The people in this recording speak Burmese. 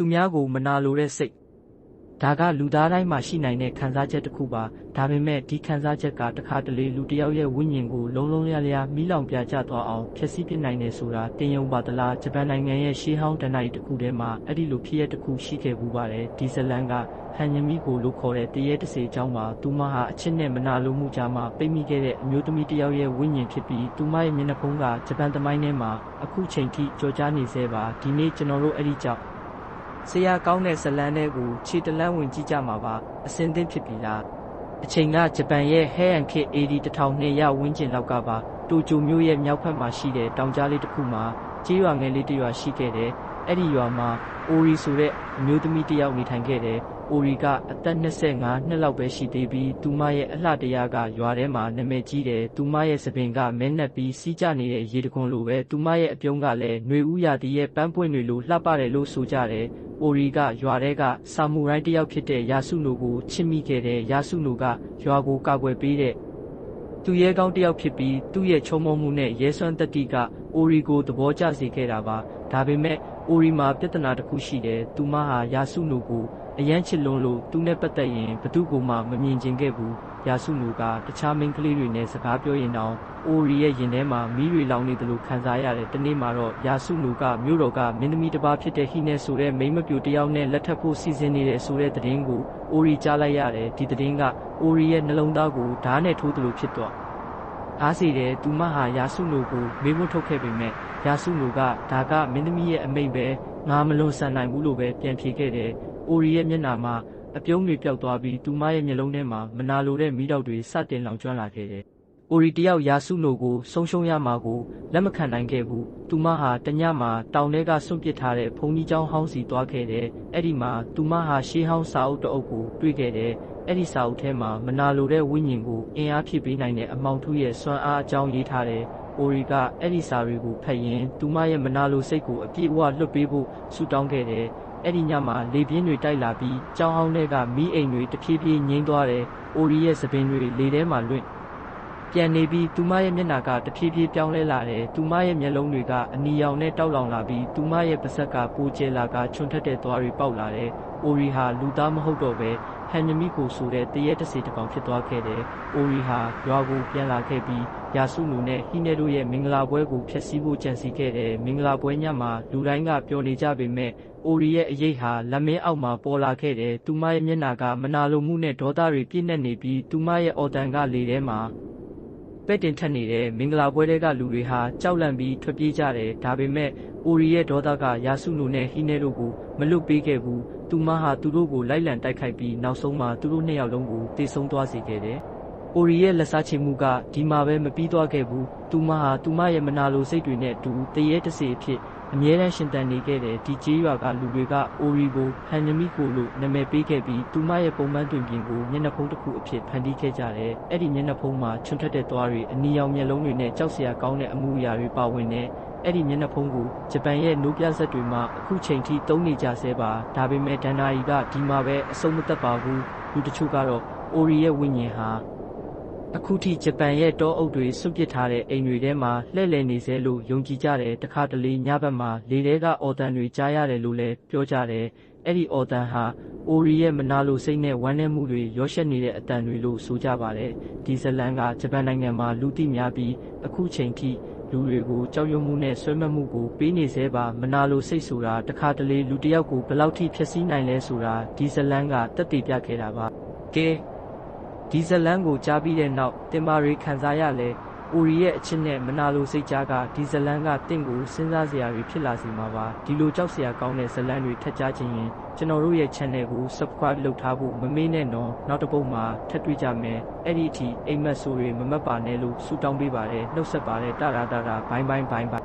သူများကိုမနာလိုတဲ့စိတ်ဒါကလူသားတိုင်းမှာရှိနိုင်တဲ့ခံစားချက်တစ်ခုပါဒါပေမဲ့ဒီခံစားချက်ကတခါတလေလူတစ်ယောက်ရဲ့ဝိညာဉ်ကိုလုံးလုံးလျားလျားမိလောင်ပြကျသွားအောင်ဖျက်ဆီးပစ်နိုင်တယ်ဆိုတာတင်ယုံပါသလားဂျပန်နိုင်ငံရဲ့ရှေးဟောင်းတနိုင်တစ်ခုထဲမှာအဲ့ဒီလိုဖြစ်ရတစ်ခုရှိခဲ့ဘူးပါတယ်ဒီဇလန်ကဟန်ယမီကိုလို့ခေါ်တဲ့တရေတစေเจ้าမှာသူမဟာအချစ်နဲ့မနာလိုမှုကြားမှာပိတ်မိခဲ့တဲ့အမျိုးသမီးတစ်ယောက်ရဲ့ဝိညာဉ်ဖြစ်ပြီးသူမရဲ့မျက်နှာဖုံးကဂျပန်သမိုင်းထဲမှာအခုချိန်ထိကြော်ကြားနေသေးပါဒီနေ့ကျွန်တော်တို့အဲ့ဒီကြောင့် ဆရာကောင်းတဲ့ဇလန်တွေကိုခြေတလန်းဝင်ကြည့်ကြမှာပါအစင်းသင်းဖြစ်ပြီလားအချိန်ကဂျပန်ရဲ့ဟဲအန်ခေအေဒီ1200ဝန်းကျင်လောက်ကပါတိုကျိုမြို့ရဲ့မြောက်ဘက်မှာရှိတဲ့တောင်ကြားလေးတစ်ခုမှာကျေးရွာငယ်လေးတစ်ရွာရှိခဲ့တယ်အဲ့ဒီရွာမှာအိုရီဆိုတဲ့အမျိုးသမီးတစ်ယောက်နေထိုင်ခဲ့တယ် အိုရီက အသက် 25 နှစ်လောက်ပဲရှိသေးပြီး သူမရဲ့ အလှတရားက ရွာထဲမှာ နာမည်ကြီးတယ် သူမရဲ့သပင်က မဲနှက်ပြီး စီးကျနေတဲ့ ရေတခွန်လိုပဲ သူမရဲ့ အပြုံးကလည်းຫນွေဥရာတီရဲ့ ပန်းပွင့်တွေလို လှပတယ်လို့ ဆိုကြတယ် အိုရီက ရွာထဲက ဆာမူရိုင်းတစ်ယောက်ဖြစ်တဲ့ ယာစုနိုကို ချစ်မိခဲ့တဲ့ယာစုနိုက ရွာကို ကာကွယ်ပေးတဲ့ သူရဲကောင်းတစ်ယောက်ဖြစ်ပြီး သူ့ရဲ့ ချုံမုံမှုနဲ့ ရဲစွမ်းတတိက အိုရီကို သဘောကျစေခဲ့တာပါ ဒါပေမဲ့ အိုရီမှာပြဿနာတစ်ခုရှိတယ်သူမဟာယာစုနိုကိုအရန်ချစ်လွန်းလို့သူနဲ့ပတ်သက်ရင်ဘသူ့ကိုမှမမြင်ချင်ခဲ့ဘူးယာစုနိုကတခြားမိန်းကလေးတွေနဲ့စကားပြောရင်တောင်အိုရီရဲ့ရင်ထဲမှာမီးတွေလောင်နေတယ်လို့ခံစားရတယ်တနေ့မှာတော့ယာစုနိုကမြို့တော်ကမင်းသမီးတစ်ပါးဖြစ်တဲ့ဟိနဲဆိုတဲ့မိန်းမပြူတစ်ယောက်နဲ့လက်ထပ်ဖို့စီစဉ်နေတဲ့ဆိုတဲ့သတင်းကိုအိုရီကြားလိုက်ရတယ်ဒီသတင်းကအိုရီရဲ့နှလုံးသားကိုဓာတ်နဲ့ထိုးတယ်လို့ဖြစ်သွားအားစီတယ်သူမဟာယာစုနိုကိုမေးဖို့ထုတ်ခဲ့ပေမဲ့ ယာစုနိုကဒါကမင်းသမီးရဲ့အမိန့်ပဲငါမလွန်ဆန်နိုင်ဘူးလို့ပဲပြန်ဖြေခဲ့တယ်။အိုရီရဲ့မျက်နှာမှာအပြုံးတွေပျောက်သွားပြီးသူမရဲ့မျက်လုံးထဲမှာမနာလိုတဲ့မီးတောက်တွေစတင်လောင်ကျွမ်းလာခဲ့တယ်။အိုရီတယောက်ယာစုနိုကိုဆုံးရှုံးရမှာကိုလက်မခံနိုင်ခဲ့ဘူး။သူမဟာတညမှာတောင်ထဲကဆွန့်ပစ်ထားတဲ့ဘုံကြီးကျောင်းဟောင်းစီသွားခဲ့တယ်။အဲ့ဒီမှာသူမဟာရှေးဟောင်းစာအုပ်တအုပ်ကိုတွေ့ခဲ့တယ်။အဲ့ဒီစာအုပ်ထဲမှာမနာလိုတဲ့ဝိညာဉ်ကိုအင်အားဖြစ်ပေးနိုင်တဲ့အမောင်ထုရဲ့စွမ်းအားအကြောင်းရေးထားတယ်။ အိုရီကအဲ့ဒီစာတွေကိုဖတ်ရင်သူမရဲ့မနာလိုစိတ်ကိုအပြည့်အဝလွတ်ပေးဖို့ဆုတောင်းခဲ့တယ်။အဲ့ဒီညမှာလေပြင်းတွေတိုက်လာပြီးကြောင်းဟောင်းတွေကမီးအိမ်တွေတဖြည်းဖြည်းငိမ့်သွားတယ်။အိုရီရဲ့သပင်တွေလေထဲမှာလွင့်ပြန်နေပြီးသူမရဲ့မျက်နှာကတဖြည်းဖြည်းပြောင်းလဲလာတယ်။သူမရဲ့မျက်လုံးတွေကအနီရောင်နဲ့တောက်လောင်လာပြီးသူမရဲ့ပါးစပ်ကပိုကျဲလာကချွန်ထက်တဲ့သွားတွေပေါက်လာတယ်။အိုရီဟာလူသားမဟုတ်တော့ပဲဟန်နမီကိုဆိုတဲ့တရဲတစီတစ်ကောင်ဖြစ်သွားခဲ့တယ်။အိုရီဟာရွာကိုပြန်လာခဲ့ပြီး ယာစုနူနဲ့ ဟိနေတို့ရဲ့ မင်္ဂလာပွဲကို ဖျက်ဆီးဖို့ ကြံစည်ခဲ့တယ်။မင်္ဂလာပွဲညမှာ လူတိုင်းက ပျော်နေကြပေမဲ့အိုရီရဲ့ အရေးဟာ လက်မင်းအောက်မှာ ပေါ်လာခဲ့တယ်။သူမရဲ့ မျက်နှာက မနာလိုမှုနဲ့ ဒေါသတွေ ပြည့်နှက်နေပြီး သူမရဲ့ အော်တန်ကလေထဲမှာ ပဲ့တင်ထက်နေတဲ့မင်္ဂလာပွဲတွေကလူတွေဟာ ကြောက်လန့်ပြီး ထွက်ပြေးကြတယ် ဒါပေမဲ့အိုရီရဲ့ ဒေါသကယာစုနူနဲ့ ဟိနဲတို့ကို မလွတ်ပေးခဲ့ဘူး သူမဟာ သူတို့ကို လိုက်လံတိုက်ခိုက်ပြီး နောက်ဆုံးမှာ သူတို့နှစ်ယောက်လုံးကိုတေဆုံးသွားစေခဲ့တယ် အိုရီရဲ့လက်စားချေမှုက ဒီမှာပဲ မပြီးသွားခဲ့ဘူး သူမဟာ သူမရဲ့ မနာလိုစိတ်တွေနဲ့အတူတရေတစေအဖြစ် အမြဲတမ်း ရှင်တန်နေခဲ့တဲ့ဒီကျေးရွာက လူတွေက အိုရီကို ဟန်နမီကို လို့ နာမည်ပေးခဲ့ပြီး သူမရဲ့ ပုံမှန်တွင်ပြင်ကို မျက်နှာဖုံးတစ်ခုအဖြစ် ဖန်တီးခဲ့ကြတယ်။အဲ့ဒီမျက်နှာဖုံးမှာ ချွန်ထက်တဲ့သွားတွေ အနီရောင်မျက်လုံးတွေနဲ့ ကြောက်စရာကောင်းတဲ့ အမှုအရာတွေ ပါဝင်တဲ့အဲ့ဒီမျက်နှာဖုံးကို ဂျပန်ရဲ့ နိုးပြဆက်တွေမှာ အခုချိန်ထိ သုံးနေကြဆဲပါ ဒါပေမဲ့ဒန်နာရီက ဒီမှာပဲ အဆုံးမသက်ပါဘူး လူတချို့ကတော့ အိုရီရဲ့ဝိညာဉ်ဟာ အခုထိ ဂျပန်ရဲ့ တောအုပ်တွေ စွန့်ပစ်ထားတဲ့ အိမ်တွေထဲမှာ လှည့်လည်နေစေလို့ ယုံကြည်ကြတယ် တခါတလေ ညဘက်မှာ လေထဲက အော်တန်တွေ ကြားရတယ်လို့လည်း ပြောကြတယ် အဲ့ဒီအော်တန်ဟာ အိုရီရဲ့ မနာလိုစိတ်နဲ့ ဝမ်းနည်းမှုတွေ ရောရှက်နေတဲ့အတန်တွေလို့ ဆိုကြပါတယ် ဒီဇလန်ကဂျပန်နိုင်ငံမှာ လူသိများပြီး အခုချိန်ထိ လူတွေကို ကြောက်ရွံ့မှုနဲ့ ဆွဲမှတ်မှုကို ပေးနေသေးပါ မနာလိုစိတ်ဆိုတာ တခါတလေ လူတစ်ယောက်ကို ဘယ်လောက်ထိ ဖျက်ဆီးနိုင်လဲဆိုတာ ဒီဇလန်ကတက်တည်ပြခဲ့တာပါ ကဲ ဒီဇလန်ကိုကြားပြီးတဲ့နောက်တင်မာရီခံစားရလဲအိုရီရဲ့အချစ်နဲ့မနာလိုစိတ်ကြားကဒီဇလန်ကတင့်ကိုစဉ်းစားစရာတွေဖြစ်လာစေမှာပါဒီလိုကြောက်စရာကောင်းတဲ့ဇလန်တွေထပ်ကြားခြင်းရင်ကျွန်တော်တို့ရဲ့ channel ကို subscribe လုပ်ထားဖို့မမေ့နဲ့နော်နောက်တစ်ပုတ်မှာထပ်တွေ့ကြမယ်အဲ့ဒီအထိအိမ်မက်ဆိုတွေမမတ်ပါနဲ့လို့ဆုတောင်းပေးပါတယ်နှုတ်ဆက်ပါတယ်တရာတရာဘိုင်းဘိုင်းဘိုင်းဘိုင်း